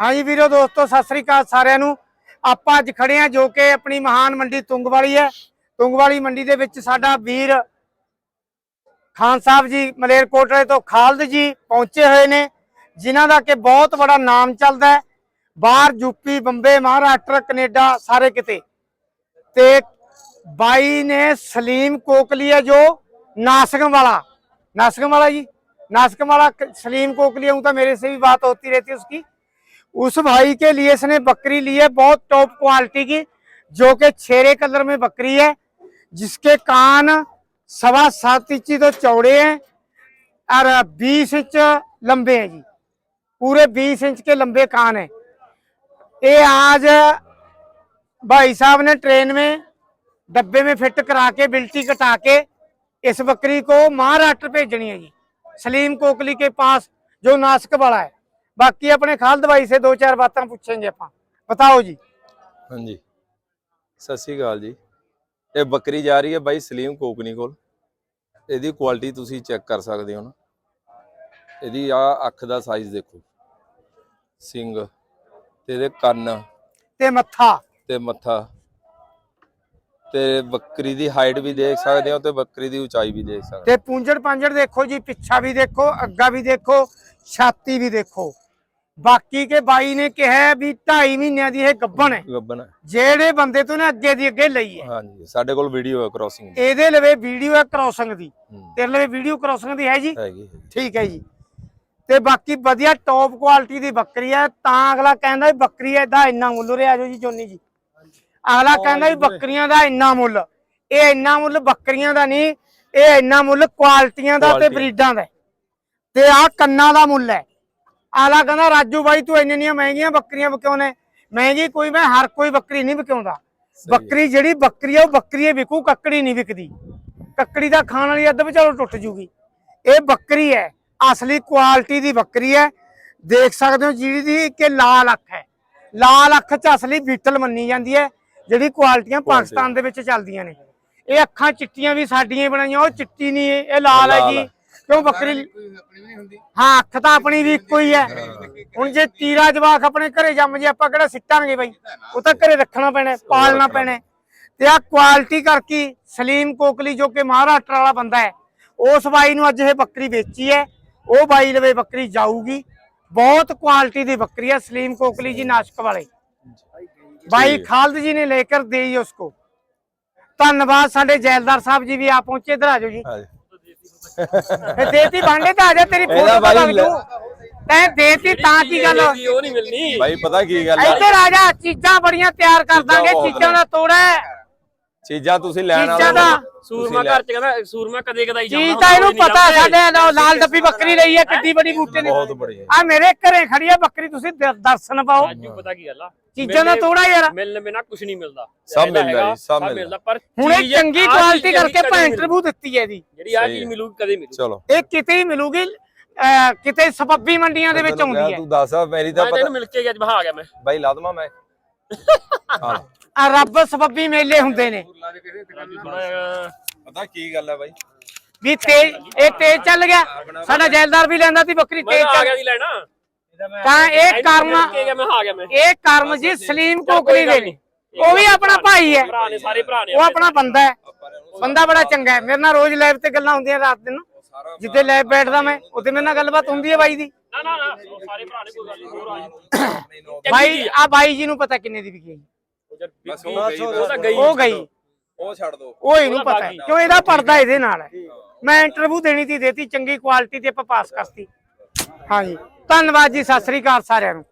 ਹਾਂਜੀ ਵੀਰੋ ਦੋਸਤੋ ਸਤਿ ਸ੍ਰੀ ਅਕਾਲ ਸਾਰਿਆਂ ਨੂੰ ਆਪਾਂ ਅੱਜ ਖੜੇ ਆ ਜੋ ਕਿ ਆਪਣੀ ਮਹਾਨ ਮੰਡੀ ਤੁੰਗਵਾਲੀ ਹੈ ਤੁੰਗਵਾਲੀ ਮੰਡੀ ਦੇ ਵਿੱਚ ਸਾਡਾ ਵੀਰ ਖਾਨ ਸਾਹਿਬ ਜੀ ਮਲੇਰਕੋਟਲੇ ਤੋਂ ਖਾਲਦ ਜੀ ਪਹੁੰਚੇ ਹੋਏ ਨੇ ਜਿਨ੍ਹਾਂ ਦਾ ਕਿ ਬਹੁਤ ਬੜਾ ਨਾਮ ਚੱਲਦਾ ਹੈ ਬਾਹਰ ਯੂਪੀ ਬੰਬੇ ਮਹਾਰਾਸ਼ਟਰ ਕੈਨੇਡਾ ਸਾਰੇ ਕਿਤੇ ਤੇ ਬਾਈ ਨੇ ਸਲੀਮ ਕੋਕਲੀਆ ਜੋ नासिकम वाला नासिकम वाला जी नासिकम वाला क- सलीम कोकलिया हूं तो मेरे से भी बात होती रहती है उसकी उस भाई के लिए इसने बकरी ली है, बहुत टॉप क्वालिटी की, जो कि छेरे कलर में बकरी है, जिसके कान सवा सात इंची तो चौड़े हैं और बीस इंच लंबे हैं जी। पूरे बीस इंच के लंबे कान है। ये आज भाई साहब ने ट्रेन में डब्बे में फिट करा के, बिल्टी कटा के इस बकरी को महाराष्ट्र भेजनी है जी। सलीम कोकली के पास जो नासिक वाला है। ਬਾਕੀ ਆਪਣੇ ਖਾਲ ਦਵਾਈ ਸੇ ਦੋ ਚਾਰ ਬਾਤਾਂ ਪੁੱਛਾਂਗੇ ਆਪਾਂ। ਬਤਾਓ ਜੀ। ਹਾਂਜੀ। ਸਤਿ ਸ਼੍ਰੀ ਜੀ। ਇਹ ਬੱਕਰੀ ਜਾ ਰਹੀ ਹੈ ਬਾਈ ਸਲੀਮ ਕੋਕਨੀ ਕੋਲ। ਇਹਦੀ ਕੁਆਲਿਟੀ ਤੁਸੀਂ ਚੈੱਕ ਕਰ ਸਕਦੇ ਹੋ ਨਾ। ਇਹਦੀ ਆ ਅੱਖ ਦਾ ਸਾਈਜ਼ ਦੇਖੋ। ਸਿੰਗ ਤੇ ਇਹਦੇ ਕੰਨ ਤੇ ਮੱਥਾ। ਤੇ ਮੱਥਾ। ਤੇ ਬੱਕਰੀ ਦੀ ਹਾਈਟ ਵੀ ਦੇਖ ਸਕਦੇ ਹੋ ਤੇ ਬੱਕਰੀ ਦੀ ਉਚਾਈ ਵੀ ਦੇਖ ਸਕਦੇ ਹੋ। ਤੇ ਪੂੰਜੜ ਪਾਂਜੜ ਦੇਖੋ ਜੀ ਪਿੱਛਾ ਵੀ ਦੇਖੋ ਅੱਗਾ ਵੀ ਦੇਖੋ ਛਾਤੀ ਵੀ ਦੇਖੋ। ਬਾਕੀ ਕੇ ਬਾਈ ਨੇ ਕਿਹਾ ਵੀ 2.5 ਮਹੀਨਿਆਂ ਦੀ ਇਹ ਗੱਭਣ ਹੈ। ਗੱਬਨ ਹੈ। ਜਿਹੜੇ ਬੰਦੇ ਤੋਂ ਨੇ ਅੱਗੇ ਦੀ ਅੱਗੇ ਲਈ ਹੈ। ਹਾਂਜੀ ਸਾਡੇ ਕੋਲ ਵੀਡੀਓ ਹੈ ਕ੍ਰੋਸਿੰਗ ਦੀ। ਇਹਦੇ ਲਵੇ ਵੀਡੀਓ ਹੈ ਕ੍ਰੋਸਿੰਗ ਦੀ। ਤੇਰੇ ਲਵੇ ਵੀਡੀਓ ਕ੍ਰੋਸਿੰਗ ਦੀ ਹੈ ਜੀ? ਹੈਗੀ ਠੀਕ ਹੈ ਜੀ। ਤੇ ਬਾਕੀ ਵਧੀਆ ਟੌਪ ਕੁਆਲਿਟੀ ਦੀ ਬੱਕਰੀ ਹੈ। ਤਾਂ ਅਗਲਾ ਕਹਿੰਦਾ ਵੀ ਬੱਕਰੀ ਇਹਦਾ ਇੰਨਾ ਮੁੱਲ ਰਿਹਾ ਜੋ ਜੀ ਜੋਨੀ ਜੀ। ਅਗਲਾ ਕਹਿੰਦਾ ਵੀ ਬੱਕਰੀਆਂ ਦਾ ਇੰਨਾ ਮੁੱਲ। ਇਹ ਇੰਨਾ ਮੁੱਲ ਬੱਕਰੀਆਂ ਦਾ ਨਹੀਂ ਇਹ ਇੰਨਾ ਮੁੱਲ ਕੁਆਲਿਟੀਆਂ ਦਾ ਤੇ। ਬਰੀਡਾਂ ਦਾ। ਤੇ ਆਹ ਕੰਨਾਂ ਦਾ ਮੁੱਲ ਹੈ। ਅਗਲਾ ਕਹਿੰਦਾ ਰਾਜੂ ਬਾਈ ਤੂੰ ਇੰਨੀਆਂ ਮਹਿੰਗੀਆਂ ਬੱਕਰੀਆਂ ਵਿਕਿਉਨੇ ਮਹਿੰਗੀ ਕੋਈ ਮੈਂ ਹਰ ਕੋਈ ਬੱਕਰੀ ਨਹੀਂ ਵਿਕਿਉਂਦਾ। ਬੱਕਰੀ ਜਿਹੜੀ ਬੱਕਰੀ ਹੈ ਉਹ ਬੱਕਰੀ ਹੀ ਵਿਕੂ ਕੱਕੜੀ ਨਹੀਂ ਵਿਕਦੀ। ਕੱਕੜੀ ਦਾ ਖਾਣ ਵਾਲੀ ਅੱਧ ਵਿਚਾਰੋਂ ਟੁੱਟ ਜੂਗੀ। ਇਹ ਬੱਕਰੀ ਹੈ ਅਸਲੀ ਕੁਆਲਿਟੀ ਦੀ ਬੱਕਰੀ ਹੈ। ਦੇਖ ਸਕਦੇ ਹੋ ਜਿਹੜੀ ਦੀ ਕਿ ਲਾਲ ਅੱਖ ਹੈ। ਲਾਲ ਅੱਖ ਚ ਅਸਲੀ ਬੀਟਲ ਮੰਨੀ ਜਾਂਦੀ ਹੈ ਜਿਹੜੀ ਕੁਆਲਿਟੀਆਂ ਪਾਕਿਸਤਾਨ ਦੇ ਵਿੱਚ ਚੱਲਦੀਆਂ ਨੇ। ਇਹ ਅੱਖਾਂ ਚਿੱਟੀਆਂ ਵੀ ਸਾਡੀਆਂ ਬਣਾਈਆਂ ਉਹ ਚਿੱਟੀ ਨਹੀਂ ਇਹ ਲਾਲ ਹੈ। ਕਿਉਂ ਬੱਕਰੀ ਨਹੀਂ ਹੁੰਦੀ। ਹਾਂ ਅੱਖ ਤਾਂ ਆਪਣੀ ਵੀ ਇੱਕੋ ਹੀ ਹੈ। ਹੁਣ ਜੇ ਤੀਰਾ ਜਵਾਕ ਆਪਣੇ ਘਰੇ ਜੰਮ ਜੇ ਆਪਾਂ ਕਿਹੜਾ ਸਿੱਟਾਂਗੇ ਬਾਈ? ਉਹ ਤਾਂ ਘਰੇ ਰੱਖਣਾ ਪੈਣਾ ਪਾਲਣਾ ਪੈਣਾ। ਤੇ ਆ ਕੁਆਲਿਟੀ ਕਰਕੇ ਸਲੀਮ ਕੋਕਲੀ ਜੋ ਕਿ ਮਹਾਰਾਸ਼ਟਰ ਵਾਲਾ ਬੰਦਾ ਹੈ ਉਸ ਬਾਈ ਨੂੰ ਅੱਜ ਇਹ ਬੱਕਰੀ ਵੇਚੀ ਹੈ। ਉਹ ਬਾਈ ਲਵੇ ਬੱਕਰੀ ਜਾਊਗੀ। ਬਹੁਤ ਕੁਆਲਿਟੀ ਦੀ ਬੱਕਰੀ ਹੈ ਸਲੀਮ ਕੋਕਲੀ ਜੀ ਨਾਸ਼ਕ ਵਾਲੇ। ਬਾਈ ਖਾਲਦ ਜੀ ਨੇ ਲੈ ਕੇ ਦੇਈ ਉਸ ਧੰਨਵਾਦ ਸਾਡੇ ਜੈਲਦਾਰ ਸਾਹਿਬ ਜੀ ਵੀ ਆ ਪਹੁੰਚੇ ਇਧਰ ਆ ਜਾਓ ਜੀ। ਹਾਂਜੀ ਫੇ ਦੇਤੀ ਬਾਂਡੇ ਤਾਂ ਆ ਜਾ ਤੇਰੀ ਫੋਟੋ ਤਾਂ ਲੱਗ ਜੂ ਤੈਂ ਦੇਤੀ ਤਾਂ ਕੀ ਗੱਲ? ਉਹ ਨਹੀਂ ਮਿਲਣੀ। ਬਾਈ ਪਤਾ ਕੀ ਗੱਲ ਹੈ ਇੱਧਰ ਆ ਜਾ ਚੀਜ਼ਾਂ ਬੜੀਆਂ ਤਿਆਰ ਕਰ ਦਾਂਗੇ ਚੀਜ਼ਾਂ ਦਾ ਤੋੜਾ ਚੀਜ਼ਾਂ ਤੁਸੀਂ ਲੈਣ ਚੀਜ਼ਾਂ ਦਾ ਸੂਰਮਾ ਘਰ ਚ ਕਹਿੰਦਾ ਸੂਰਮਾ ਕਦੇ ਕਦਾਈ ਚੀਜ਼ ਤਾਂ ਇਹਨੂੰ ਪਤਾ ਸਾਡੇ ਲਓ ਲਾਲ ਡੱਬੀ ਬੱਕਰੀ ਲਈ ਹੈ ਕਿੱਡੀ ਬੜੀ ਬੂਟੇ ਨੇ। ਬਹੁਤ ਬੜੀ ਆ ਮੇਰੇ ਘਰੇ ਖੜੀ ਹੈ ਬੱਕਰੀ ਤੁਸੀਂ ਦਰਸ਼ਨ ਪਾਓ। ਰਾਜੂ ਪਤਾ ਕੀ ਗੱਲ ਆ। ਚੀਜ਼ਾਂ ਦਾ ਤੋੜਾ ਯਾਰ। ਮਿਲਣ ਬਿਨਾ ਕੁਝ ਨਹੀਂ ਮਿਲਦਾ। ਸਭ ਮਿਲਦਾ ਜੀ, ਸਭ ਮਿਲਦਾ। ਪਰ ਹੁਣ ਇਹ ਚੰਗੀ ਕੁਆਲਿਟੀ ਕਰਕੇ ਨਹੀਂ ਇੰਟਰਵਿਊ ਦਿੱਤੀ ਹੈ ਇਹਦੀ ਜਿਹੜੀ ਆ ਚੀਜ਼। ਮਿਲੂਗੀ ਕਦੇ ਮਿਲੂ। ਚਲੋ। ਇਹ ਕਿਤੇ ਹੀ ਮਿਲੂਗੀ ਕਿਤੇ ਸਬੱਬੀ ਮੰਡੀਆਂ ਦੇ ਵਿੱਚ ਆਉਂਦੀ ਹੈ। ਤੂੰ ਦੱਸ ਮੇਰੀ ਤਾਂ ਪਤਾ ਮਿਲ ਕੇ ਅੱਜ ਬਹਾ ਗਿਆ ਮੈਂ। ਬਾਈ ਲਾ ਦਵਾਂ ਮੈਂ? ਹਾਂ। ਆ ਰੱਬ ਸਬੱਬੀ ਮੇਲੇ ਹੁੰਦੇ ਨੇ। ਪਤਾ ਕੀ ਗੱਲ ਹੈ ਬਾਈ? ਵੀ ਤੇਜ਼ ਇਹ ਤੇਜ਼ ਚੱਲ ਗਿਆ। ਸਾਡਾ ਜੈਲਦਾਰ ਵੀ ਲੈਂਦਾ ਸੀ ਬੱਕਰੀ ਤੇਜ਼ ਆ ਚੱਲ ਗਿਆ ਦੀ ਲੈਣਾ। ਤਾਂ ਇਹ ਕਰਮ ਇਹ ਕਰਮ ਜੀ ਸਲੀਮ ਕੋਕਲੀ ਦੇ ਨੇ। ਉਹ ਵੀ ਆਪਣਾ ਭਾਈ ਹੈ। ਉਹ ਆਪਣਾ। ਬੰਦਾ ਹੈ। ਬੰਦਾ ਬੜਾ ਚੰਗਾ ਹੈ। ਮੇਰੇ ਨਾਲ ਰੋਜ਼ ਲਾਈਵ ਤੇ ਗੱਲਾਂ ਹੁੰਦੀਆਂ ਰਾਤ ਦਿਨ। ਜਿੱਦੇ ਲਾਈਵ ਬੈਠਦਾ ਮੈਂ ਉਹਦੇ ਮੇਰੇ ਨਾਲ ਗੱਲਬਾਤ ਹੁੰਦੀ ਹੈ ਬਾਈ ਦੀ। ਨਾ ਨਾ ਨਾ ਸਾਰੇ ਭਰਾ ਨੇ ਕੋਈ ਗੱਲ ਨਹੀਂ ਹੋਰ ਆ। ਬਾਈ ਆ ਬਾਈ ਜੀ ਨੂੰ ਪਤਾ ਕਿੰਨੇ ਦੀ ਵਿਕੀ ਹੈ ਬਸ ਉਹ ਗਈ ਉਹ ਤਾਂ ਗਈ ਉਹ ਗਈ। ਉਹ ਛੱਡ ਦੋ। ਉਹ ਇਹਨੂੰ ਪਤਾ ਹੈ। ਕਿਉਂ ਇਹਦਾ ਪਰਦਾ ਇਹਦੇ ਨਾਲ ਹੈ। ਮੈਂ ਇੰਟਰਵਿਊ ਦੇਣੀ ਸੀ ਦੇਤੀ ਚੰਗੀ ਕੁਆਲਿਟੀ ਤੇ ਆਪਾਂ ਪਾਸ ਕਰਤੀ। ਹਾਂਜੀ। ਧੰਨਵਾਦ ਜੀ ਸਤਿ ਸ੍ਰੀ ਅਕਾਲ ਸਾਰਿਆਂ ਨੂੰ।